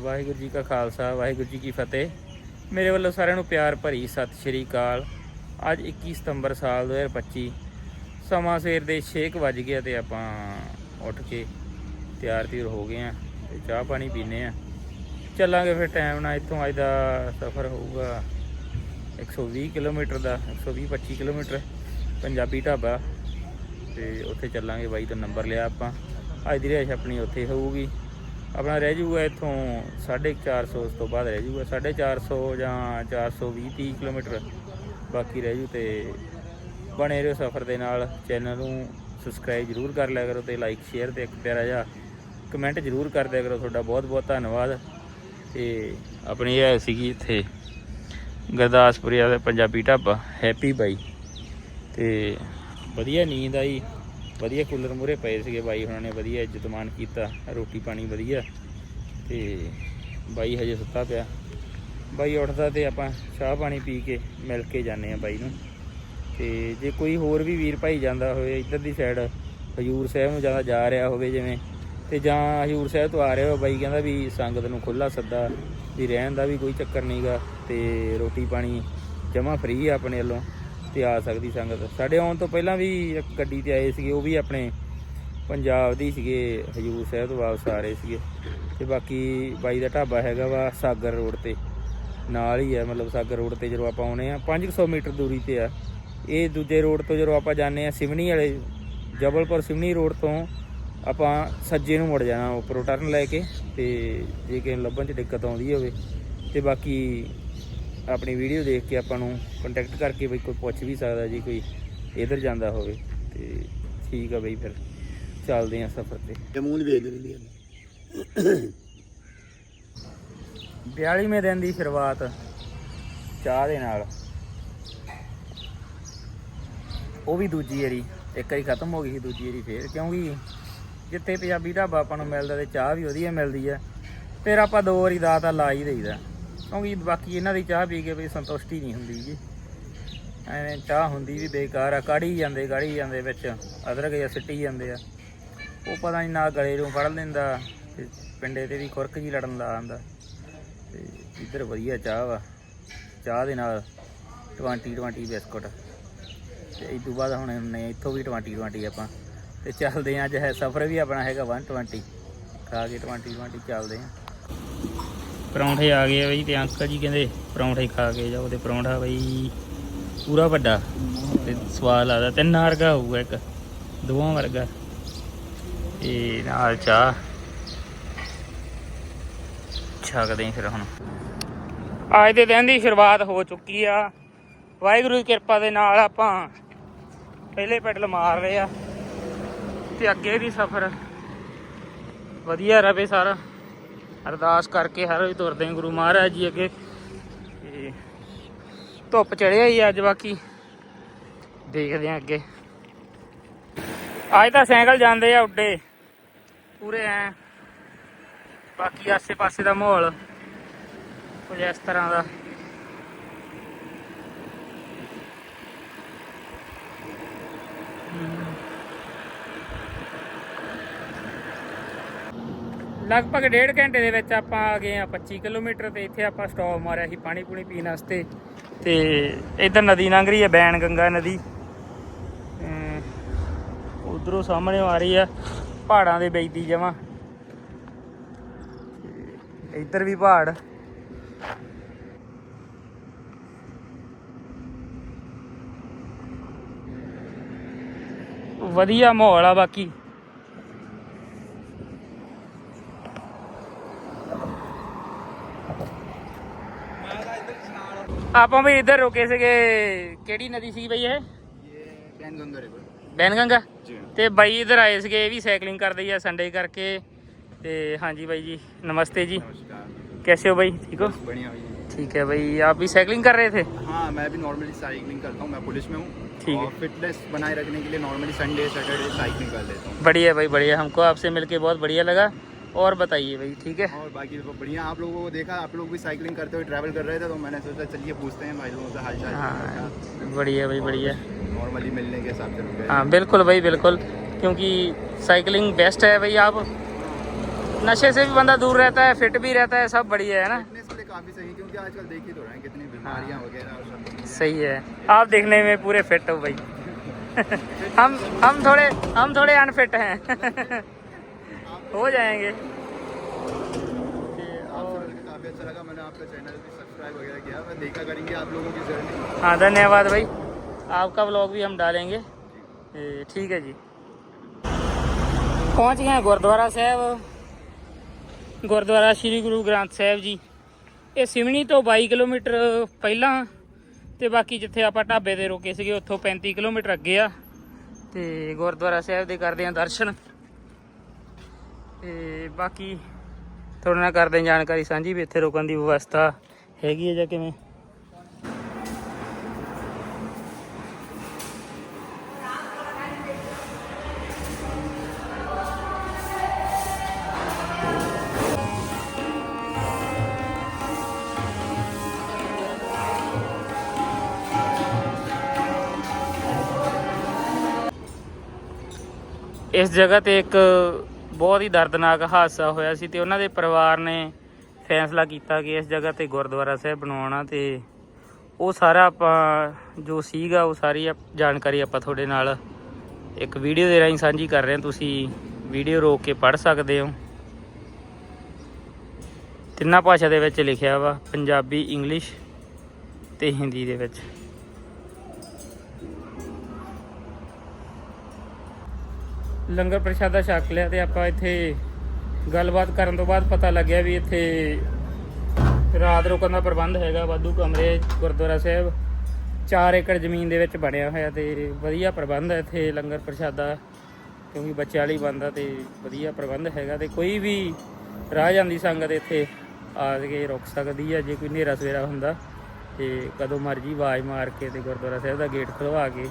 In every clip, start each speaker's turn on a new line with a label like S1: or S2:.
S1: ਵਾਹਿਗੁਰੂ ਜੀ ਕਾ ਖਾਲਸਾ, ਵਾਹਿਗੁਰੂ ਜੀ ਕੀ ਫਤਿਹ। ਮੇਰੇ ਵੱਲੋਂ ਸਾਰਿਆਂ ਨੂੰ ਪਿਆਰ ਭਰੀ ਸਤਿ ਸ਼੍ਰੀ ਅਕਾਲ। ਅੱਜ 21 ਸਤੰਬਰ ਸਾਲ 2025 ਸਮਾਂ ਸਵੇਰ ਦੇ 6 ਵਜ ਗਿਆ ਤੇ ਆਪਾਂ ਉੱਠ ਕੇ ਤਿਆਰ ਤਿਉਰ ਹੋ ਗਏ ਆ ਤੇ ਚਾਹ ਪਾਣੀ ਪੀਨੇ ਆ। ਚੱਲਾਂਗੇ ਫਿਰ ਟਾਈਮ ਨਾਲ, ਇੱਥੋਂ ਅੱਜ ਦਾ ਸਫ਼ਰ ਹੋਊਗਾ 120 ਕਿਲੋਮੀਟਰ ਦਾ 120 25 ਕਿਲੋਮੀਟਰ, ਪੰਜਾਬੀ ਢਾਬਾ। ਤੇ ਉੱਥੇ ਚੱਲਾਂਗੇ ਬਾਈ ਤੋਂ ਨੰਬਰ ਲਿਆ ਆਪਾਂ। ਅੱਜ ਦੀ ਰਿਹਾਇਸ਼ ਆਪਣੀ ਉੱਥੇ ਹੋਊਗੀ। ਆਪਣਾ ਰਹਿ ਜਾਊਗਾ ਇੱਥੋਂ 450 ਉਸ ਤੋਂ ਬਾਅਦ ਰਹਿ ਜਾਊਗਾ 450 ਜਾਂ 420 30 ਕਿਲੋਮੀਟਰ ਬਾਕੀ ਰਹਿ ਜੂ ਤੇ ਬਣੇ ਰਹੋ ਸਫ਼ਰ ਦੇ ਨਾਲ। ਚੈਨਲ ਨੂੰ ਸਬਸਕ੍ਰਾਈਬ ਜਰੂਰ ਕਰ ਲਿਆ ਕਰੋ ਤੇ ਲਾਈਕ ਸ਼ੇਅਰ ਤੇ ਇੱਕ ਪਿਆਰਾ ਜਿਹਾ ਕਮੈਂਟ ਜਰੂਰ ਕਰ ਦਿਆ ਕਰੋ। ਤੁਹਾਡਾ ਬਹੁਤ ਬਹੁਤ ਧੰਨਵਾਦ। ਤੇ ਆਪਣੀ ਇਹ ਸੀਗੀ ਇੱਥੇ ਗੁਰਦਾਸਪੁਰਿਆ ਦਾ ਪੰਜਾਬੀ ਢਾਬਾ ਹੈਪੀ ਬਾਈ ਤੇ ਵਧੀਆ ਨੀਂਦ ਆਈ। ਵਧੀਆ ਕੂਲਰ ਮੂਰੇ ਪਏ ਸੀਗੇ ਬਾਈ ਉਹਨਾਂ ਨੇ ਵਧੀਆ ਇੱਜ਼ਤ ਕੀਤਾ, ਰੋਟੀ ਪਾਣੀ ਵਧੀਆ ਤੇ ਬਾਈ ਹਜੇ ਸੁੱਤਾ ਪਿਆ। ਬਾਈ ਉੱਠਦਾ ਤੇ ਆਪਾਂ ਚਾਹ ਪਾਣੀ ਪੀ ਕੇ ਮਿਲ ਕੇ ਜਾਂਦੇ ਆ ਬਾਈ ਨੂੰ। ਤੇ ਜੇ ਕੋਈ ਹੋਰ ਵੀ ਵੀਰ ਭਾਈ ਜਾਂਦਾ ਹੋਵੇ ਇੱਧਰ ਦੀ ਸਾਈਡ ਹਜੂਰ ਸਾਹਿਬ ਨੂੰ ਜ਼ਿਆਦਾ ਜਾ ਰਿਹਾ ਹੋਵੇ ਜਿਵੇਂ, ਤੇ ਜਾਂ ਹਜੂਰ ਸਾਹਿਬ ਤੋਂ ਆ ਰਿਹਾ ਹੋ ਬਾਈ ਕਹਿੰਦਾ ਵੀ ਸੰਗਤ ਨੂੰ ਖੁੱਲਾ ਸੱਦਾ ਵੀ ਰਹਿਣ ਦਾ ਵੀ ਕੋਈ ਚੱਕਰ ਨਹੀਂਗਾ ਤੇ ਰੋਟੀ ਪਾਣੀ ਜਮਾ ਫ੍ਰੀ ਆ ਆਪਣੇ ਵੱਲੋਂ। ਤੇ ਆ ਸਕਦੀ ਸੰਗਤ। ਸਾਡੇ ਆਉਣ ਤੋਂ ਪਹਿਲਾਂ ਵੀ ਇੱਕ ਗੱਡੀ ਤੇ ਆਏ ਸੀਗੇ, ਉਹ ਵੀ ਆਪਣੇ ਪੰਜਾਬ ਦੀ ਸੀਗੇ, ਹਜੂਰ ਸਾਹਿਬ ਤੋਂ ਵਾਪਸ ਆ ਰਹੇ ਸੀਗੇ। ਤੇ ਬਾਕੀ ਬਾਈ ਦਾ ਢਾਬਾ ਹੈਗਾ ਵਾ ਸਾਗਰ ਰੋਡ ਤੇ। ਨਾਲ ਹੀ ਹੈ ਮਤਲਬ ਸਾਗਰ ਰੋਡ ਤੇ ਜਦੋਂ ਆਪਾਂ ਆਉਨੇ ਆ 500 ਮੀਟਰ ਦੂਰੀ ਤੇ ਆ। ਇਹ ਦੂਜੇ ਰੋਡ ਤੋਂ ਜਦੋਂ ਆਪਾਂ ਜਾਂਦੇ ਆ ਸਿਵਨੀ ਵਾਲੇ, ਜਬਲਪੁਰ ਸਿਵਨੀ ਰੋਡ ਤੋਂ ਆਪਾਂ ਸੱਜੇ ਨੂੰ ਮੁੜ ਜਾਣਾ, ਉੱਪਰੋਂ ਟਰਨ ਲੈ ਕੇ, ਤੇ ਜੇ ਕਿਸੇ ਨੂੰ ਲੱਭਣ 'ਚ ਦਿੱਕਤ ਆਉਂਦੀ ਹੋਵੇ। ਤੇ ਬਾਕੀ ਆਪਣੀ ਵੀਡੀਓ ਦੇਖ ਕੇ ਆਪਾਂ ਨੂੰ ਕੰਟੈਕਟ ਕਰਕੇ ਬਈ ਕੋਈ ਪੁੱਛ ਵੀ ਸਕਦਾ ਜੀ ਕੋਈ ਇਧਰ ਜਾਂਦਾ ਹੋਵੇ ਤੇ ਠੀਕ ਆ ਬਈ ਫਿਰ। ਚੱਲਦੇ ਆ ਸਫ਼ਰ ਤੇ।
S2: ਜਮੂਨ ਵੇਚ ਦਿੰਦੀ ਹੈ
S1: 42ਵੇਂ ਦਿਨ ਦੀ ਸ਼ੁਰੂਆਤ ਚਾਹ ਦੇ ਨਾਲ। ਉਹ ਵੀ ਦੂਜੀ ਵਾਰੀ। ਇੱਕ ਵਾਰੀ ਖਤਮ ਹੋ ਗਈ ਸੀ ਦੂਜੀ ਵਾਰੀ ਫੇਰ ਕਿਉਂਕਿ ਜਿੱਥੇ ਪੰਜਾਬੀ ਢਾਬਾ ਆਪਾਂ ਨੂੰ ਮਿਲਦਾ ਤੇ ਚਾਹ ਵੀ ਵਧੀਆ ਮਿਲਦੀ ਆ। ਫਿਰ ਆਪਾਂ ਦੋ ਵਾਰੀ ਦਾ ਤਾਂ ਲਾ ਹੀ ਦੇਈਦਾ। ਕਿਉਂਕਿ ਬਾਕੀ ਇਹਨਾਂ ਦੀ ਚਾਹ ਪੀ ਕੇ ਵੀ ਸੰਤੁਸ਼ਟੀ ਨਹੀਂ ਹੁੰਦੀ ਜੀ। ਐਵੇਂ ਚਾਹ ਹੁੰਦੀ ਵੀ ਬੇਕਾਰ ਆ ਕਾੜੀ ਜਾਂਦੇ ਕਾੜੀ ਜਾਂਦੇ ਵਿੱਚ, ਅਦਰਕ ਜਾਂ ਸਿੱਟੀ ਜਾਂਦੇ ਆ। ਉਹ ਪਤਾ ਨਹੀਂ ਨਾ ਗਲੇ ਨੂੰ ਫੜ ਲੈਂਦਾ ਤੇ ਪਿੰਡੇ ਤੇ ਵੀ ਖੁਰਕ ਜੀ ਲੜਨ ਲਾ ਆਂਦਾ ਤੇ ਇੱਧਰ ਵਧੀਆ ਚਾਹ ਵਾ, ਚਾਹ ਦੇ ਨਾਲ 20 20 ਬਿਸਕੁਟ। ਤੇ ਇਸ ਤੋਂ ਬਾਅਦ ਹੁਣ ਨੇ ਇੱਥੋਂ ਵੀ 20 20 ਆਪਾਂ। ਤੇ ਚੱਲਦੇ ਆਂ, ਅੱਜ ਹੈ ਸਫ਼ਰ ਵੀ ਆਪਣਾ ਹੈਗਾ 120 ਖਾ ਕੇ 20 20 ਚੱਲਦੇ ਆਂ। ਪਰੌਂਠੇ ਆ ਗਏ ਆ ਬਈ ਤੇ ਅੰਕਲ ਜੀ ਕਹਿੰਦੇ ਪਰੌਂਠੇ ਖਾ ਕੇ ਜਾਓ ਤੇ ਪਰੌਂਠਾ ਬਈ ਪੂਰਾ ਵੱਡਾ ਤੇ ਸਵਾਦ ਲੱਗਦਾ। ਤਿੰਨ ਵਰਗਾ ਹੋਊਗਾ ਇੱਕ, ਦੋਵਾਂ ਵਰਗਾ। ਤੇ ਨਾਲ ਚਾਹ। ਛਕਦੇ ਆਂ ਫਿਰ ਹੁਣ। ਅੱਜ ਦੇ ਦਿਨ ਦੀ ਸ਼ੁਰੂਆਤ ਹੋ ਚੁੱਕੀ ਆ। ਵਾਹਿਗੁਰੂ ਦੀ ਕਿਰਪਾ ਦੇ ਨਾਲ ਆਪਾਂ ਪਹਿਲੇ ਪੈਡਲ ਮਾਰ ਰਹੇ ਆ ਤੇ ਅੱਗੇ ਵੀ ਸਫ਼ਰ ਵਧੀਆ ਰਵੇ ਸਾਰਾ। ਅਰਦਾਸ ਕਰਕੇ ਹਰ ਰੋਜ਼ ਤੁਰਦੇ ਹਾਂ ਗੁਰੂ ਮਹਾਰਾਜ ਜੀ ਅੱਗੇ। ਤੇ ਧੁੱਪ ਚੜਿਆ ਹੀ ਅੱਜ ਬਾਕੀ। ਦੇਖਦੇ ਹਾਂ ਅੱਗੇ। ਅੱਜ ਤਾਂ ਸਾਈਕਲ ਜਾਂਦੇ ਆ ਉੱਡੇ। ਪੂਰੇ ਐ। ਬਾਕੀ ਆਸੇ ਪਾਸੇ ਦਾ ਮਾਹੌਲ। ਕੁਝ ਇਸ ਤਰ੍ਹਾਂ ਦਾ। ਲਗਭਗ ਡੇਢ ਘੰਟੇ ਦੇ ਵਿੱਚ ਆਪਾਂ ਆ ਗਏ ਆ 25 ਕਿਲੋਮੀਟਰ ਤੇ ਇੱਥੇ ਆਪਾਂ ਸਟਾਪ ਮਾਰਿਆ ਸੀ ਪਾਣੀ ਪੂਣੀ ਪੀਣ ਵਾਸਤੇ। ਤੇ ਇਧਰ ਨਦੀ ਲੰਘ ਰਹੀ ਹੈ, ਬੈਣ ਗੰਗਾ ਨਦੀ। ਉਧਰੋਂ ਸਾਹਮਣੇ ਆ ਰਹੀ ਆ ਪਹਾੜਾਂ ਦੇ ਬੈਦੀ ਜਮਾ। ਇੱਧਰ ਵੀ ਪਹਾੜ। ਵਧੀਆ ਮਾਹੌਲ ਆ ਬਾਕੀ। ਆਪਾਂ ਵੀ ਇੱਧਰ ਰੁਕੇ ਸੀਗੇ ਕਿਹੜੀ ਨਦੀ ਸੀ ਬਈ ਇਹ
S2: ਇਹ ਪੈਨ ਗੰਗਾ ਰਿਵਰ
S1: ਬੈਨਗੰਗਾ
S2: ਜੀ
S1: ਤੇ ਬਾਈ ਇੱਧਰ ਆਏ ਸੀਗੇ ਇਹ ਵੀ ਸਾਈਕਲਿੰਗ ਕਰਦੇ ਆ ਸੰਡੇ ਕਰਕੇ ਤੇ ਹਾਂਜੀ ਬਾਈ जी नमस्ते जी
S2: नमस्कार
S1: कैसे हो भाई ठीक हो
S2: बढ़िया भैया
S1: ठीक है भाई आप भी साइकिलिंग कर रहे थे
S2: हाँ मैं भी नॉर्मली साइकिलिंग करता हूँ मैं पुलिस में हूँ
S1: ठीक है।
S2: और फिटनेस बनाए रखने के लिए नॉर्मली संडे सैटरडे साइकिलिंग कर लेता हूँ
S1: बढ़िया भाई बढ़िया हमको आपसे मिलके बहुत बढ़िया लगा और बताइए भाई ठीक है?
S2: और बाकी तो बढ़िया। आप लोगों को देखा आप लोग भी साइकिलिंग करते हुए ट्रैवल कर रहे थे तो मैंने सोचा चलिए पूछते हैं भाई लोगों से हाल
S1: हाँ
S2: चाल
S1: बढ़िया भाई बढ़िया।
S2: नॉर्मली मिलने के हिसाब से
S1: हाँ। बिल्कुल भाई बिल्कुल। क्योंकि साइकिलिंग बेस्ट है भाई आप नशे से भी बंदा दूर रहता है फिट भी रहता है सब बढ़िया है ना?
S2: काफ़ी सही क्योंकि आजकल देख ही तो रहे हैं कितनी बीमारियाँ वगैरह हैं।
S1: सही है। आप देखने में पूरे फिट हो भाई। हम हम थोड़े हम थोड़े अनफिट हैं। हो जाएंगे
S2: आपसे मिलकर काफ़ी अच्छा लगा मैंने आपका चैनल भी सब्सक्राइब वगैरह किया मैं देखा करेंगे आप लोगों की जर्नी
S1: हाँ धन्यवाद भाई आपका व्लॉग भी हम डालेंगे ए, ठीक है जी ਪਹੁੰਚ ਗਏ ਹਾਂ ਗੁਰਦੁਆਰਾ ਸਾਹਿਬ ਗੁਰਦੁਆਰਾ ਸ੍ਰੀ ਗੁਰੂ ਗ੍ਰੰਥ ਸਾਹਿਬ ਜੀ ਇਹ ਸਿਮਣੀ ਤੋਂ 22 ਕਿਲੋਮੀਟਰ ਪਹਿਲਾਂ ਤੇ ਬਾਕੀ ਜਿੱਥੇ ਆਪਾਂ ਢਾਬੇ ਤੇ ਰੁਕੇ ਸੀਗੇ ਉੱਥੋਂ 35 ਕਿਲੋਮੀਟਰ ਅੱਗੇ ਆ ਤੇ ਗੁਰਦੁਆਰਾ ਸਾਹਿਬ ਦੇ ਕਰਦੇ ਆ ਦਰਸ਼ਨ ਤੇ ਬਾਕੀ ਤੁਹਾਡੇ ਨਾਲ ਕਰਦੇ ਜਾਣਕਾਰੀ ਸਾਂਝੀ ਵੀ ਇੱਥੇ ਰੁਕਣ ਦੀ ਵਿਵਸਥਾ ਹੈਗੀ ਹੈ ਜਾਂ ਕਿਵੇਂ? ਇਸ ਜਗ੍ਹਾ ਤੇ ਇੱਕ ਬਹੁਤ ਹੀ ਦਰਦਨਾਕ ਹਾਦਸਾ ਹੋਇਆ ਸੀ ਤੇ ਉਹਨਾਂ ਦੇ ਪਰਿਵਾਰ ਨੇ ਫੈਸਲਾ ਕੀਤਾ ਕਿ ਇਸ ਜਗ੍ਹਾ ਤੇ ਗੁਰਦੁਆਰਾ ਸਾਹਿਬ ਬਣਾਉਣਾ ਤੇ ਉਹ ਸਾਰਾ ਆਪਾਂ ਜੋ ਸੀਗਾ ਉਹ ਸਾਰੀ ਆਪ- ਜਾਣਕਾਰੀ ਆਪਾਂ ਤੁਹਾਡੇ ਨਾਲ ਇੱਕ ਵੀਡੀਓ ਦੇ ਰਾਹੀਂ ਸਾਂਝੀ ਕਰ ਰਹੇ ਹਾਂ। ਤੁਸੀਂ ਵੀਡੀਓ ਰੋਕ ਕੇ ਪੜ੍ਹ ਸਕਦੇ ਹੋ। ਤਿੰਨਾਂ ਭਾਸ਼ਾ ਦੇ ਵਿੱਚ ਲਿਖਿਆ ਵਾ, ਪੰਜਾਬੀ, ਇੰਗਲਿਸ਼ ਤੇ ਹਿੰਦੀ ਦੇ ਵਿੱਚ। ਲੰਗਰ ਪ੍ਰਸ਼ਾਦਾ ਛਕ ਲਿਆ ਤੇ ਆਪਾਂ ਇੱਥੇ ਗੱਲਬਾਤ ਕਰਨ ਤੋਂ ਬਾਅਦ ਪਤਾ ਲੱਗਿਆ ਵੀ ਇੱਥੇ ਰਾਤ ਰੁਕਣ ਦਾ ਪ੍ਰਬੰਧ ਹੈਗਾ ਵਾਧੂ ਕਮਰੇ, ਗੁਰਦੁਆਰਾ ਸਾਹਿਬ। 4 ਏਕੜ ਜ਼ਮੀਨ ਦੇ ਵਿੱਚ ਬਣਿਆ ਹੋਇਆ ਤੇ ਵਧੀਆ ਪ੍ਰਬੰਧ ਹੈ ਇੱਥੇ ਲੰਗਰ ਪ੍ਰਸ਼ਾਦਾ, ਕਿਉਂਕਿ ਬੱਚਿਆਂ ਲਈ ਬੰਦਾ ਤੇ ਵਧੀਆ ਪ੍ਰਬੰਧ ਹੈਗਾ ਤੇ ਕੋਈ ਵੀ ਰਾਹ ਜਾਂਦੀ ਸੰਗਤ ਇੱਥੇ ਆ ਕੇ ਰੁਕ ਸਕਦੀ ਹੈ ਜੇ ਕੋਈ ਹਨੇਰਾ ਸਵੇਰਾ ਹੁੰਦਾ ਤੇ ਕਦੋਂ ਮਰਜ਼ੀ ਆਵਾਜ਼ ਮਾਰ ਕੇ ਤੇ ਗੁਰਦੁਆਰਾ ਸਾਹਿਬ ਦਾ ਗੇਟ ਖੁਲਵਾ ਕੇ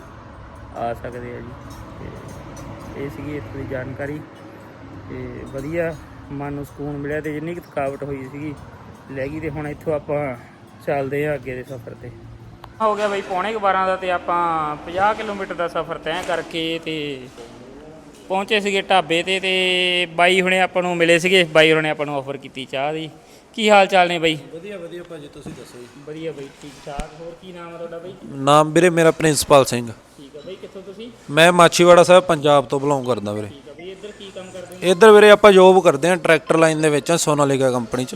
S1: ਆ ਸਕਦੇ ਆ ਜੀ। ਤੇ ਇਹ ਸੀਗੀ ਇੱਥੋਂ ਦੀ ਜਾਣਕਾਰੀ। ਤੇ ਵਧੀਆ, ਮਨ ਨੂੰ ਸਕੂਨ ਮਿਲਿਆ ਤੇ ਜਿੰਨੀ ਕੁ ਥਕਾਵਟ ਹੋਈ ਸੀਗੀ, ਲੈ ਗਈ ਤੇ ਹੁਣ ਇੱਥੋਂ ਆਪਾਂ ਚੱਲਦੇ ਆ ਅੱਗੇ ਦੇ ਸਫ਼ਰ ਤੇ। ਹੋ ਗਿਆ ਬਈ ਪੌਣੇ 12 ਦਾ ਤੇ ਆਪਾਂ 50 ਕਿਲੋਮੀਟਰ ਦਾ ਸਫ਼ਰ ਤੈਅ ਕਰਕੇ ਤੇ ਪਹੁੰਚੇ ਸੀਗੇ ਢਾਬੇ ਤੇ ਤੇ ਬਾਈ ਹੁਣੇ ਆਪਾਂ ਨੂੰ ਮਿਲੇ ਸੀਗੇ। ਬਾਈ ਹੁਣੇ ਆਪਾਂ ਨੂੰ ਆਫਰ ਕੀਤੀ ਚਾਹ ਦੀ। ਕੀ ਹਾਲ ਚਾਲ ਨੇ ਬਾਈ?
S3: ਵਧੀਆ ਵਧੀਆ ਭਾਜੀ ਤੁਸੀਂ ਦੱਸੋ ਜੀ?
S1: ਵਧੀਆ ਬਾਈ ਠੀਕ ਠਾਕ। ਹੋਰ ਕੀ ਨਾਮ ਹੈ ਤੁਹਾਡਾ ਬਾਈ?
S3: ਨਾਮ ਵੀਰੇ ਮੇਰਾ ਪ੍ਰਿੰਸੀਪਲ ਸਿੰਘ।
S1: ਠੀਕ ਹੈ ਬਾਈ ਕਿੱਥੋਂ ਤੁਸੀਂ?
S3: ਮੈਂ ਮਾਛੀਵਾੜਾ ਸਾਹਿਬ ਪੰਜਾਬ ਤੋਂ ਬਿਲੋਂਗ ਕਰਦਾ ਵੀਰੇ।
S1: ਠੀਕ ਹੈ ਬਾਈ ਇੱਧਰ ਕੀ ਕੰਮ ਕਰਦੇ ਹੋ?
S3: ਇੱਧਰ ਵੀਰੇ ਆਪਾਂ ਜੋਬ ਕਰਦੇ ਹਾਂ ਟਰੈਕਟਰ ਲਾਈਨ ਦੇ ਵਿੱਚ ਸੋਨਾਲੀਕਾ ਕੰਪਨੀ 'ਚ।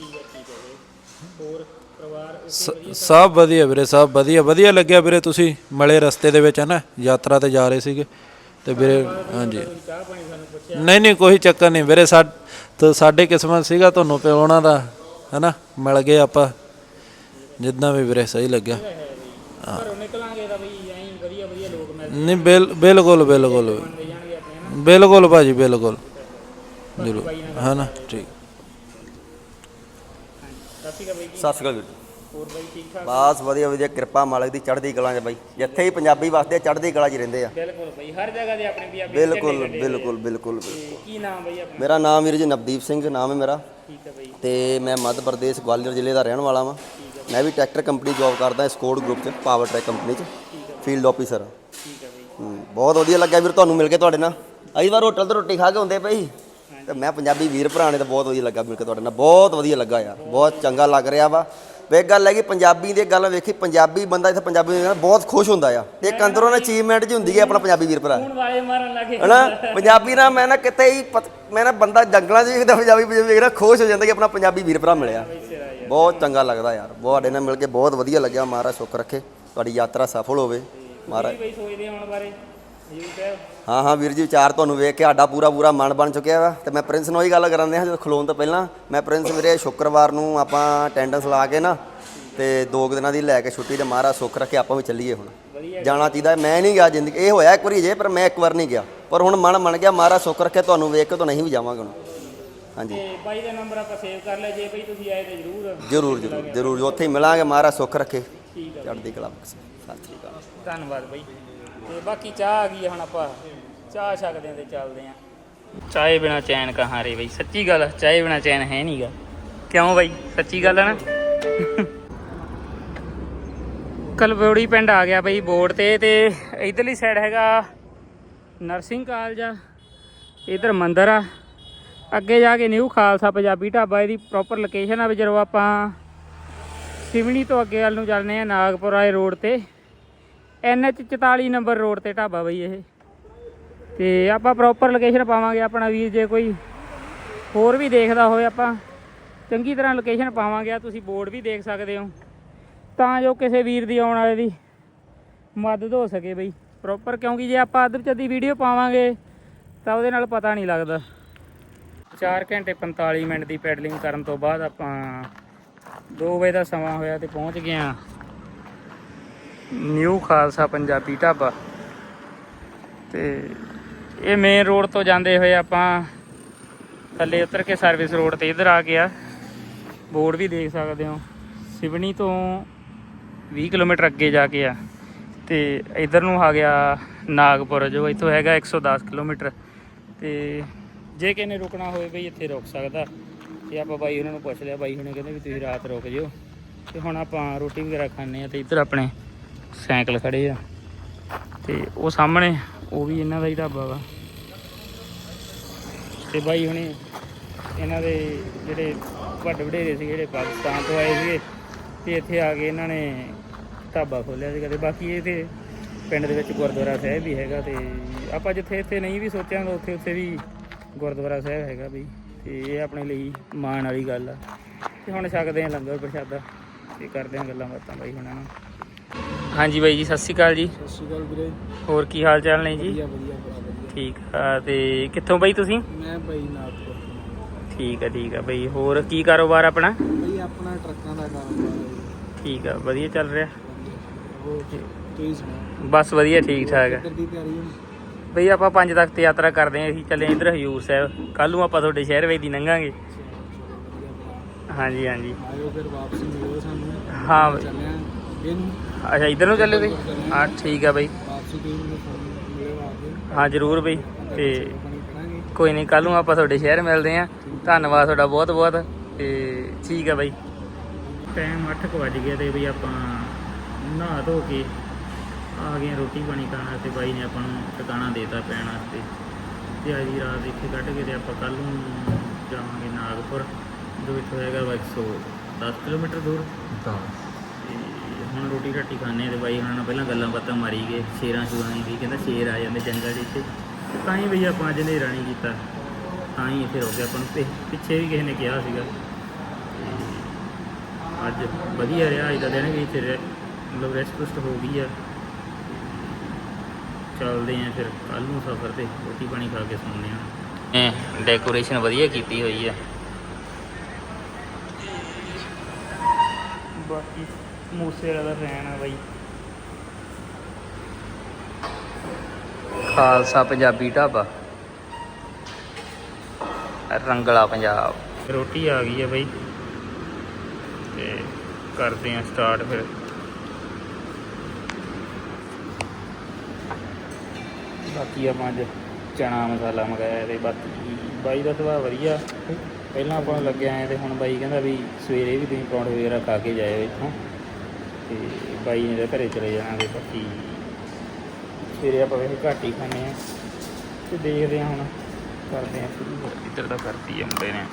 S1: ਹੋਰ ਪਰਿਵਾਰ
S3: ਸ- ਸਭ ਵਧੀਆ ਵੀਰੇ ਸਭ ਵਧੀਆ। ਵਧੀਆ ਲੱਗਿਆ ਵੀਰੇ ਤੁਸੀਂ ਮਲੇ ਰਸਤੇ ਦੇ ਵਿੱਚ ਹੈ ਨਾ ਯਾਤਰਾ ਤੇ ਜਾ ਰਹੇ ਸੀਗੇ। ਤੇ ਵੀਰੇ, ਹਾਂਜੀ। ਨਹੀਂ ਨਹੀਂ, ਕੋਈ ਚੱਕਰ ਨਹੀਂ। ਵੀਰੇ, ਸਾ ਤਾਂ ਸਾਡੇ ਕਿਸਮਤ ਸੀਗਾ ਤੁਹਾਨੂੰ ਪਿਉਣਾ ਦਾ, ਹੈਨਾ? ਮਿਲ ਗਏ ਆਪਾਂ। ਜਿੱਦਾਂ ਵੀ ਵੀਰੇ, ਸਹੀ ਲੱਗਿਆ।
S1: ਘਰੋਂ ਨਿਕਲਾਂਗੇ ਤਾਂ ਬਈ ਐਂ ਵਧੀਆ ਵਧੀਆ ਲੋਕ ਮਿਲ
S3: ਨਹੀਂ, ਬਿਲ ਬਿਲਕੁਲ ਬਿਲਕੁਲ।
S1: ਜਾਣਗੇ ਆਪਣੇ ਨਾ
S3: ਬਿਲਕੁਲ ਭਾਜੀ, ਬਿਲਕੁਲ। ਜ਼ਰੂਰ। ਹੈਨਾ? ਠੀਕ।
S1: ਸਤਿ ਸ਼੍ਰੀ ਅਕਾਲ
S4: ਸਤਿ ਸ਼੍ਰੀ ਅਕਾਲ ਵੀਰ ਜੀ।
S1: ਹੋਰ ਬਾਈ ਠੀਕ ਠਾਕ?
S4: ਬਸ ਵਧੀਆ ਵਧੀਆ ਕਿਰਪਾ ਮਾਲਕ ਦੀ ਚੜ੍ਹਦੀ ਕਲਾਂ 'ਚ ਬਾਈ। ਜਿੱਥੇ ਹੀ ਪੰਜਾਬੀ ਵਸਦੇ ਆ ਚੜ੍ਹਦੀ ਕਲਾ 'ਚ ਹੀ ਰਹਿੰਦੇ ਆ।
S1: ਬਿਲਕੁਲ ਬਾਈ ਹਰ ਜਗ੍ਹਾ ਦੇ ਆਪਣੇ ਪੰਜਾਬੀ
S4: ਬਿਲਕੁਲ ਬਿਲਕੁਲ ਬਿਲਕੁਲ
S1: ਹੋਏ। ਤੇ ਕੀ ਨਾਮ ਬਾਈ ਆਪਣਾ?
S4: ਮੇਰਾ ਨਾਮ ਵੀਰ ਜੀ ਨਵਦੀਪ ਸਿੰਘ ਨਾਮ ਹੈ ਮੇਰਾ।
S1: ਠੀਕ ਹੈ ਬਾਈ।
S4: ਤੇ ਮੈਂ ਮੱਧ ਪ੍ਰਦੇਸ਼ ਗਵਾਲੀਅਰ ਜ਼ਿਲ੍ਹੇ ਦਾ ਰਹਿਣ ਵਾਲਾ ਵਾਂ। ਮੈਂ ਵੀ ਟਰੈਕਟਰ ਕੰਪਨੀ ਜੌਬ ਕਰਦਾ ਸਕੋਡ ਗਰੁੱਪ 'ਚ ਪਾਵਰ ਟਰੈਕ ਕੰਪਨੀ 'ਚ ਫੀਲਡ ਆਫੀਸਰ
S1: ਠੀਕ ਹੈ ਬਾਈ।
S4: ਬਹੁਤ ਵਧੀਆ ਲੱਗਿਆ ਵੀਰ ਤੁਹਾਨੂੰ ਮਿਲ ਕੇ ਤੁਹਾਡੇ ਨਾਲ। ਅਈ ਵਾਰ ਹੋਟਲ ਤੋਂ ਰੋਟੀ ਖਾ ਕੇ ਹੁੰਦੇ ਪਈ ਤੇ ਮੈਂ ਪੰਜਾਬੀ ਵੀਰ ਭਰਾ ਨੇ ਤਾਂ ਬਹੁਤ ਵਧੀਆ ਲੱਗਾ ਮਿਲ ਕੇ ਤੁਹਾਡੇ ਨਾਲ। ਬਹੁਤ ਵਧੀਆ ਲੱਗਾ ਯਾਰ ਬਹੁਤ ਚੰਗਾ ਲੱਗ ਰਿਹਾ ਵਾ। ਵੇ ਗੱਲ ਹੈ ਕਿ ਪੰਜਾਬੀ ਦੀ ਗੱਲ ਵੇਖੀ ਪੰਜਾਬੀ ਬੰਦਾ ਇੱਥੇ ਪੰਜਾਬੀ ਨਾਲ ਬਹੁਤ ਖੁਸ਼ ਹੁੰਦਾ ਆ। ਇੱਕ ਅੰਦਰੋਂ ਨਾ ਅਚੀਵਮੈਂਟ ਜੀ ਹੁੰਦੀ ਹੈ ਆਪਣਾ ਪੰਜਾਬੀ ਵੀਰ ਭਰਾ।
S1: ਹੁਣ ਵਾਲੇ ਮਾਰਨ ਲੱਗੇ।
S4: ਹਨਾ? ਪੰਜਾਬੀ ਨਾਲ ਮੈਂ ਨਾ ਕਿਤੇ ਹੀ ਮੈਂ ਨਾ ਬੰਦਾ ਜੰਗਲਾਂ 'ਚ ਵੇਖਦਾ ਪੰਜਾਬੀ ਪੰਜਾਬੀ ਵੇਖਦਾ ਖੁਸ਼ ਹੋ ਜਾਂਦਾ ਕਿ ਆਪਣਾ ਪੰਜਾਬੀ ਵੀਰ ਭਰਾ ਮਿਲਿਆ। ਬਹੁਤ ਚੰਗਾ ਲੱਗਦਾ ਯਾਰ। ਤੁਹਾਡੇ ਨਾਲ ਮਿਲ ਕੇ ਬਹੁਤ ਵਧੀਆ ਲੱਗਿਆ। ਮਹਾਰਾਜ ਸੁੱਖ ਰੱਖੇ। ਤੁਹਾਡੀ ਯਾਤਰਾ ਸਫਲ ਹੋਵੇ। ਮਹਾਰਾਜ
S1: ਬਾਈ ਸੋਚਦੇ ਆਉਣ ਬਾਰੇ।
S4: ਹਾਂ ਹਾਂ ਵੀਰ ਜੀ ਵਿਚਾਰ ਤੁਹਾਨੂੰ ਵੇਖ ਕੇ ਸਾਡਾ ਪੂਰਾ ਪੂਰਾ ਮਨ ਬਣ ਚੁੱਕਿਆ ਵਾ ਤੇ ਮੈਂ ਪ੍ਰਿੰਸ ਨਾਲ ਹੀ ਗੱਲ ਕਰਾਂਦੇ ਹਾਂ ਜਦੋਂ ਖਲੋਣ ਤੋਂ ਪਹਿਲਾਂ ਮੈਂ ਪ੍ਰਿੰਸ ਵੀਰੇ ਸ਼ੁੱਕਰਵਾਰ ਨੂੰ ਆਪਾਂ ਅਟੈਂਡੈਂਸ ਲਾ ਕੇ ਨਾ ਤੇ ਦੋ ਕੁ ਦਿਨਾਂ ਦੀ ਲੈ ਕੇ ਛੁੱਟੀ ਤੇ ਮਹਾਰਾਜ ਸੁੱਖ ਰੱਖੇ ਆਪਾਂ ਵੀ ਚੱਲੀਏ ਹੁਣ। ਜਾਣਾ ਚਾਹੀਦਾ ਮੈਂ ਨਹੀਂ ਗਿਆ ਜ਼ਿੰਦਗੀ ਇਹ ਹੋਇਆ ਇੱਕ ਵਾਰੀ ਜੇ ਪਰ ਮੈਂ ਇੱਕ ਵਾਰ ਨਹੀਂ ਗਿਆ। ਪਰ ਹੁਣ ਮਨ ਮੰਨ ਗਿਆ ਮਹਾਰਾਜ ਸੁੱਖ ਰੱਖੇ ਤੁਹਾਨੂੰ ਵੇਖ ਕੇ ਤਾਂ ਨਹੀਂ ਵੀ ਜਾਵਾਂਗੇ ਹੁਣ। ਹਾਂਜੀ।
S1: ਤੇ ਬਾਈ ਦਾ ਨੰਬਰ ਆਪਾਂ ਸੇਵ ਕਰ ਲਿਆ ਜੇ ਬਈ ਤੁਸੀਂ ਆਏ ਤੇ ਜ਼ਰੂਰ।
S4: ਜ਼ਰੂਰ ਜ਼ਰੂਰ ਜ਼ਰੂਰ ਉੱਥੇ ਹੀ ਮਿਲਾਂਗੇ ਮਹਾਰਾਜ ਸੁੱਖ ਰੱਖੇ।
S1: ਠੀਕ ਹੈ
S4: ਚੜ੍ਹਦੀ ਕਲਾ ਬਖਸ਼ੇ। ਸਤਿ ਸ਼੍ਰੀ ਅਕਾਲ।
S1: ਧੰਨਵਾਦ ਬਾਈ। ਤੇ ਬਾਕੀ ਚਾਹ ਆ ਗਈ ਆ ਹੁਣ ਆਪਾਂ। ਚਾਹ ਛਕਦੇ ਆਂ ਤੇ ਚੱਲਦੇ ਆਂ। ਚਾਹੇ ਬਿਨਾ ਚੈਨ ਕਹਾਂ ਰੇ ਬਈ? ਸੱਚੀ ਗੱਲ ਚਾਹੇ ਬਿਨਾ ਚੈਨ ਹੈ ਨਹੀਂਗਾ ਕਿਉਂ ਬਾਈ? ਸੱਚੀ ਗੱਲ ਹੈ ਨਾ? ਕਲਵੋੜੀ ਪਿੰਡ ਆ ਗਿਆ ਬਈ ਬੋਰਡ ਤੇ ਤੇ ਇਧਰਲੀ ਸਾਈਡ ਹੈਗਾ ਨਰਸਿੰਗ ਕਾਲਜ ਆ। ਇਧਰ ਮੰਦਿਰ ਆ। ਅੱਗੇ ਜਾ ਕੇ ਨਿਊ ਖਾਲਸਾ ਪੰਜਾਬੀ ਢਾਬਾ, ਇਹਦੀ ਪ੍ਰੋਪਰ ਲੋਕੇਸ਼ਨ ਆ ਵੀ ਜਦੋਂ ਆਪਾਂ ਸਿਵਣੀ ਤੋਂ ਅੱਗੇ ਵੱਲ ਨੂੰ ਚੱਲਨੇ ਆ, ਨਾਗਪੁਰ ਵਾਲੇ ਰੋਡ ਤੇ। ਐਨਐਚ 44 ਨੰਬਰ ਰੋਡ ਤੇ ਢਾਬਾ ਬਈ ਇਹ। ਤੇ ਆਪਾਂ ਪ੍ਰੋਪਰ ਲੋਕੇਸ਼ਨ ਪਾਵਾਂਗੇ ਆਪਣਾ ਵੀਰ, ਜੇ ਕੋਈ ਹੋਰ ਵੀ ਦੇਖਦਾ ਹੋਵੇ ਆਪਾਂ, ਚੰਗੀ ਤਰ੍ਹਾਂ ਲੋਕੇਸ਼ਨ ਪਾਵਾਂਗੇ। ਆ ਤੁਸੀਂ ਬੋਰਡ ਵੀ ਦੇਖ ਸਕਦੇ ਹੋ। ਤਾਂ ਜੋ ਕਿਸੇ ਵੀਰ ਦੀ ਆਉਣ ਵਾਲੇ ਦੀ ਮਦਦ ਹੋ ਸਕੇ ਬਈ। ਪ੍ਰੋਪਰ ਕਿਉਂਕਿ ਜੇ ਆਪਾਂ ਅੱਧ ਵਿੱਚ ਵਿਚਦੀ ਵੀਡੀਓ ਪਾਵਾਂਗੇ, ਤਾਂ ਉਹਦੇ ਨਾਲ ਪਤਾ ਨਹੀਂ ਲੱਗਦਾ। 4 ਘੰਟੇ 45 ਮਿੰਟ ਦੀ ਪੈਡਲਿੰਗ ਕਰਨ ਤੋਂ ਬਾਅਦ ਆਪਾਂ 2 ਵਜੇ ਦਾ ਸਮਾਂ ਹੋਇਆ ਤੇ ਪਹੁੰਚ ਗਏ ਆ ਨਿਊ ਖਾਲਸਾ ਪੰਜਾਬੀ ਢਾਬਾ। ਤੇ ਇਹ ਮੇਨ ਰੋਡ ਤੋਂ ਜਾਂਦੇ ਹੋਏ ਆਪਾਂ ਥੱਲੇ ਉਤਰ ਕੇ ਸਰਵਿਸ ਰੋਡ ਤੇ ਇਧਰ ਆ ਗਿਆ ਬੋਰਡ ਵੀ ਦੇਖ ਸਕਦੇ ਹੋ। ਸਿਵਣੀ ਤੋਂ 20 ਕਿਲੋਮੀਟਰ ਅੱਗੇ ਜਾ ਕੇ ਆ। ਤੇ ਇਧਰ ਨੂੰ ਆ ਗਿਆ ਨਾਗਪੁਰ, ਜੋ ਇੱਥੋਂ ਹੈਗਾ 110 ਕਿਲੋਮੀਟਰ। ਤੇ ਜੇ ਕਿਸੇ ਨੇ ਰੁਕਣਾ ਹੋਵੇ ਬਈ ਇੱਥੇ ਰੁਕ ਸਕਦਾ। ਤੇ ਆਪਾਂ ਬਾਈ ਉਹਨਾਂ ਨੂੰ ਪੁੱਛ ਲਿਆ। ਬਾਈ ਹੁਣੇ ਕਹਿੰਦੇ ਵੀ ਤੁਸੀਂ ਰਾਤ ਰੁਕ ਜਿਓ। ਤੇ ਹੁਣ ਆਪਾਂ ਰੋਟੀ ਵਗੈਰਾ ਖਾਣੇ ਆ ਤੇ ਇੱਧਰ ਆਪਣੇ ਸਾਈਕਲ ਖੜੇ ਆ। ਤੇ ਉਹ ਸਾਹਮਣੇ, ਉਹ ਵੀ ਇਹਨਾਂ ਦਾ ਹੀ ਢਾਬਾ ਵਾ। ਤੇ ਬਾਈ ਹੁਣੇ ਇਹਨਾਂ ਦੇ ਜਿਹੜੇ ਵੱਡੇ ਵਡੇਰੇ ਸੀ, ਜਿਹੜੇ ਪਾਕਿਸਤਾਨ ਤੋਂ ਆਏ ਸੀਗੇ, ਤੇ ਇੱਥੇ ਆ ਕੇ ਇਹਨਾਂ ਨੇ ਢਾਬਾ ਖੋਲਿਆ ਸੀਗਾ ਤੇ ਬਾਕੀ ਇਹ ਤੇ ਪਿੰਡ ਦੇ ਵਿੱਚ ਗੁਰਦੁਆਰਾ ਸਾਹਿਬ ਵੀ ਹੈਗਾ ਤੇ ਆਪਾਂ ਜਿੱਥੇ ਇੱਥੇ ਨਹੀਂ ਵੀ ਸੋਚਿਆ ਉੱਥੇ ਉੱਥੇ ਵੀ ਗੁਰਦੁਆਰਾ ਸਾਹਿਬ ਹੈਗਾ ਵੀ, ਤੇ ਇਹ ਆਪਣੇ ਲਈ ਮਾਣ ਵਾਲੀ ਗੱਲ ਆ। ਤੇ ਹੁਣ ਛਕਦੇ ਆ ਲੰਗਰ ਪ੍ਰਸ਼ਾਦਾ ਤੇ ਕਰਦੇ ਆ ਗੱਲਾਂ ਬਾਤਾਂ ਬਾਈ ਹੁਣਾਂ ਨਾਲ। ਹਾਂਜੀ ਬਾਈ ਜੀ ਸਤਿ ਸ਼੍ਰੀ ਅਕਾਲ ਜੀ।
S3: ਸਤਿ ਸ਼੍ਰੀ ਅਕਾਲ ਵੀਰੇ।
S1: ਹੋਰ ਕੀ ਹਾਲ ਚਾਲ ਨੇ ਜੀ?
S3: ਵਧੀਆ ਵਧੀਆ ਬੜਾ ਵਧੀਆ।
S1: ਠੀਕ ਆ ਤੇ ਕਿੱਥੋਂ ਬਾਈ ਤੁਸੀਂ?
S3: ਮੈਂ ਬਈ ਨਾਗਪੁਰ ਤੋਂ।
S1: ਠੀਕ ਆ ਠੀਕ ਆ ਬਈ ਹੋਰ ਕੀ ਕਾਰੋਬਾਰ ਆਪਣਾ?
S3: ਬਈ ਆਪਣਾ ਟਰੱਕਾਂ ਦਾ ਕਾਰੋਬਾਰ ਹੈ
S1: ਠੀਕ ਆ ਵਧੀਆ ਚੱਲ ਰਿਹਾ।
S3: ਉਹ ਤੁਸੀਂ ਸੁਣਾਓ?
S1: ਬਸ ਵਧੀਆ ਠੀਕ ਠਾਕ ਆ।
S3: ਕਿੱਧਰ ਦੀ ਤਿਆਰੀ ਹੈ?
S1: ਬਈ ਆਪਾਂ ਪੰਜ ਤਖਤ ਯਾਤਰਾ ਕਰਦੇ ਆਂ ਅਸੀਂ ਚੱਲੇ ਇੱਧਰ ਹਜੂਰ ਸਾਹਿਬ। ਕੱਲ ਨੂੰ ਆਪਾਂ ਤੁਹਾਡੇ ਸ਼ਹਿਰ ਵਿੱਚ ਦੀ ਲੰਘਾਂਗੇ। ਹਾਂਜੀ ਹਾਂਜੀ।
S3: ਆਇਓ ਫਿਰ ਵਾਪਸੀ ਮਿਲਿਓ ਸਾਨੂੰ।
S1: ਹਾਂ। ਬਈ।
S3: ਚੱਲਿਆ ਇਹਨੂੰ
S1: ਅੱਛਾ ਇੱਧਰ ਨੂੰ ਚੱਲੇ ਬਈ ਹਾਂ ਠੀਕ ਆ ਬਈ।
S3: ਵਾਪਸੀ ਕੋਈ ਮੈਨੂੰ ਫੋਨ ਮਿਲਿਓ ਆ ਕੇ
S1: ਹਾਂ ਜ਼ਰੂਰ ਬਈ। ਤੇ
S3: ਪਾਣੀ ਕਰਾਂਗੇ।
S1: ਕੋਈ ਨਹੀਂ ਕੱਲ ਨੂੰ ਆਪਾਂ ਤੁਹਾਡੇ ਸ਼ਹਿਰ ਮਿਲਦੇ ਆਂ। ਧੰਨਵਾਦ ਤੁਹਾਡਾ ਬਹੁਤ ਬਹੁਤ ਤੇ ਠੀਕ ਆ ਬਈ। ਟਾਈਮ 8:00 ਵੱਜ ਗਿਆ ਤੇ ਬਈ ਆਪਾਂ ਨਹਾ ਧੋ ਕੇ ਆ ਗਏ ਰੋਟੀ ਪਾਣੀ ਖਾਣ ਤੇ ਬਾਈ ਨੇ ਆਪਾਂ ਨੂੰ ਟਿਕਾਣਾ ਦੇਤਾ ਪੈਣ ਵਾਸਤੇ। ਤੇ ਅੱਜ ਦੀ ਰਾਤ ਇੱਥੇ ਕੱਢ ਕੇ ਤੇ ਆਪਾਂ ਕੱਲ ਨੂੰ ਜਾਵਾਂਗੇ ਨਾਗਪੁਰ ਜੋ ਇੱਥੋਂ ਹੈਗਾ ਵਾ 110 ਕਿਲੋਮੀਟਰ ਦੂਰ। ਤੇ ਹੁਣ ਰੋਟੀ ਰਾਟੀ ਖਾਣੇ ਤੇ ਬਾਈ ਉਹਨਾਂ ਨਾਲ ਪਹਿਲਾਂ ਗੱਲਾਂ ਬਾਤਾਂ ਮਾਰੀ ਗਏ ਸ਼ੇਰਾਂ ਸ਼ੂਰਾਂ ਦੀ ਵੀ ਕਹਿੰਦਾ ਸ਼ੇਰ ਆ ਜਾਂਦੇ ਜੰਗਲ 'ਚ ਇੱਥੇ ਤਾਂ ਹੀ ਬਈ ਆਪਾਂ ਅੱਜ ਹਨੇਰਾ ਨਹੀਂ ਕੀਤਾ। ਤਾਂ ਹੀ ਇੱਥੇ ਰੁਕ ਗਏ ਆਪਾਂ ਨੂੰ ਪਿ- ਪਿੱਛੇ ਵੀ ਕਿਸੇ ਨੇ ਕਿਹਾ ਸੀਗਾ। ਤੇ ਅੱਜ ਵਧੀਆ ਰਿਹਾ ਅੱਜ ਦਾ ਦਿਨ ਵੀ ਇੱਥੇ ਰਹਿ- ਮਤਲਬ ਰੈਸਟ ਰੁਸਟ ਹੋ ਗਈ ਆ। ਚੱਲਦੇ ਆ ਫਿਰ ਕੱਲ ਨੂੰ ਸਫ਼ਰ ਤੇ ਰੋਟੀ ਪਾਣੀ ਖਾ ਕੇ ਸੌਂਦੇ ਆ। ਇਹ ਡੈਕੋਰੇਸ਼ਨ ਵਧੀਆ ਕੀਤੀ ਹੋਈ ਆ। ਬਾਕੀ ਮੂਸੇ ਵਾਲਾ ਦਾ ਫੈਨ ਆ ਬਾਈ। ਖਾਲਸਾ ਪੰਜਾਬੀ ਢਾਬਾ। ਰੰਗਲਾ ਪੰਜਾਬ। ਰੋਟੀ ਆ ਗਈ ਹੈ ਬਾਈ। ਤੇ ਕਰਦੇ ਆ ਸਟਾਰਟ ਫਿਰ। ਬਾਕੀ ਆਪਾਂ ਅੱਜ ਚਣਾ ਮਸਾਲਾ ਮੰਗਾਇਆ ਤੇ ਬਾਕੀ ਬਾਈ ਦਾ ਸੁਭਾਅ ਵਧੀਆ। ਪਹਿਲਾਂ ਆਪਾਂ ਲੱਗਿਆ ਆਏ ਤੇ ਹੁਣ ਬਾਈ ਕਹਿੰਦਾ ਵੀ ਸਵੇਰੇ ਵੀ ਤੁਸੀਂ ਪਰੌਂਠੇ ਵਗੈਰਾ ਖਾ ਕੇ ਜਾਇਓ ਇੱਥੋਂ। ਤੇ ਬਾਈ ਨੇ ਘਰੇ ਚਲੇ ਜਾਣਾ ਤੇ ਬਾਕੀ ਸਵੇਰੇ ਆਪਾਂ ਵੈਸੇ ਘੱਟ ਹੀ ਖਾਂਦੇ ਆ ਤੇ ਦੇਖਦੇ ਆ ਹੁਣ ਕਰਦੇ ਆ ਸ਼ੁਰੂ। ਇੱਧਰ ਤਾਂ ਕਰਤੀ ਆ ਮੁੰਡੇ ਨੇ।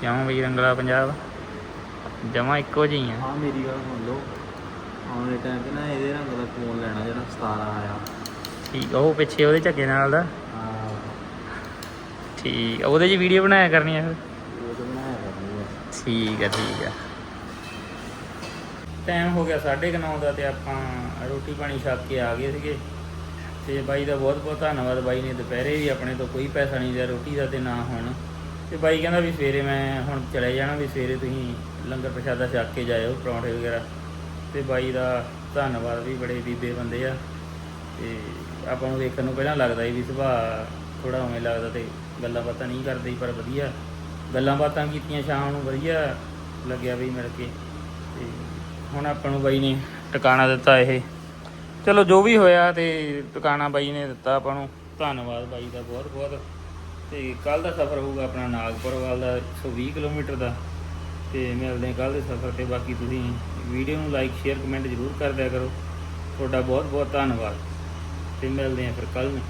S1: ਕਿਉਂ ਬਈ ਰੰਗਲਾ ਪੰਜਾਬ? ਜਮਾ ਇੱਕੋ ਜਿਹੀ ਆ।
S5: ਹਾਂ ਮੇਰੀ ਗੱਲ ਸੁਣ ਲਓ। ਆਉਣ ਵਾਲੇ ਟਾਈਮ 'ਤੇ ਨਾ ਇਹਦੇ ਰੰਗ ਦਾ ਫੋਨ ਲੈਣਾ ਜਿਹੜਾ 17 ਆਇਆ।
S1: ਠੀਕ ਆ ਉਹ ਪਿੱਛੇ ਉਹਦੇ ਝੱਗੇ ਨਾਲ ਦਾ।
S5: ਹਾਂ।
S1: ਠੀਕ ਉਹਦੇ 'ਚ ਵੀਡੀਓ ਬਣਾਇਆ ਕਰਨੀ ਆ ਫਿਰ
S5: ਉਹ ਤਾਂ ਬਣਾਇਆ ਕਰਨੀ ਆ
S1: ਠੀਕ ਹੈ, ਠੀਕ ਆ ਟਾਈਮ ਹੋ ਗਿਆ 9:30 ਦਾ ਤੇ ਆਪਾਂ ਰੋਟੀ ਪਾਣੀ ਛਕ ਕੇ ਆ ਗਏ ਸੀਗੇ। ਤੇ ਬਾਈ ਦਾ ਬਹੁਤ ਬਹੁਤ ਧੰਨਵਾਦ। ਬਾਈ ਨੇ ਦੁਪਹਿਰੇ ਵੀ ਆਪਣੇ ਤੋਂ ਕੋਈ ਪੈਸਾ ਨਹੀਂ ਲਿਆ ਰੋਟੀ ਦਾ ਤੇ ਨਾ ਹੁਣ। ਤੇ ਬਾਈ ਕਹਿੰਦਾ ਵੀ ਸਵੇਰੇ ਮੈਂ ਹੁਣ ਚਲੇ ਜਾਣਾ ਵੀ ਸਵੇਰੇ ਤੁਸੀਂ ਲੰਗਰ ਪ੍ਰਸ਼ਾਦਾ ਛਕ ਕੇ ਜਾਇਓ, ਪਰੌਂਠੇ ਵਗੈਰਾ। ਤੇ ਬਾਈ ਦਾ ਧੰਨਵਾਦ ਵੀ ਬੜੇ ਬੀਬੇ ਬੰਦੇ ਆ। ਤੇ ਆਪਾਂ ਨੂੰ ਵੇਖਣ ਨੂੰ ਪਹਿਲਾਂ ਲੱਗਦਾ ਸੀ ਵੀ ਸੁਭਾਅ ਥੋੜਾ ਉਵੇਂ ਲੱਗਦਾ ਤੇ ਗੱਲਾਂ ਬਾਤਾਂ ਨਹੀਂ ਕਰਦੇ, ਪਰ ਵਧੀਆ। ਗੱਲਾਂ ਬਾਤਾਂ ਕੀਤੀਆਂ, ਸ਼ਾਮ ਨੂੰ ਵਧੀਆ ਲੱਗਿਆ ਵੀ ਮਿਲ ਕੇ। ਤੇ ਹੁਣ ਆਪਾਂ ਨੂੰ ਬਾਈ ਨੇ ਟਿਕਾਣਾ ਦਿੱਤਾ ਇਹ। ਚਲੋ, ਜੋ ਵੀ ਹੋਇਆ ਤੇ ਟਿਕਾਣਾ ਬਾਈ ਨੇ ਦਿੱਤਾ ਆਪਾਂ ਨੂੰ। ਧੰਨਵਾਦ ਬਾਈ ਦਾ ਬਹੁਤ ਬਹੁਤ ਤੇ ਕੱਲ ਦਾ ਸਫ਼ਰ ਹੋਊਗਾ ਆਪਣਾ ਨਾਗਪੁਰ ਵੱਲ ਦਾ 120 ਕਿਲੋਮੀਟਰ ਦਾ। ਤੇ ਮਿਲਦੇ ਹਾਂ ਕੱਲ ਦੇ ਸਫ਼ਰ ਤੇ। ਬਾਕੀ ਤੁਸੀਂ ਵੀਡੀਓ ਨੂੰ ਲਾਈਕ ਸ਼ੇਅਰ ਕਮੈਂਟ ਜ਼ਰੂਰ ਕਰ ਦਿਆ ਕਰੋ। ਤੁਹਾਡਾ ਬਹੁਤ ਬਹੁਤ ਧੰਨਵਾਦ। ਤੇ ਮਿਲਦੇ ਹਾਂ ਫਿਰ ਕੱਲ ਨੂੰ।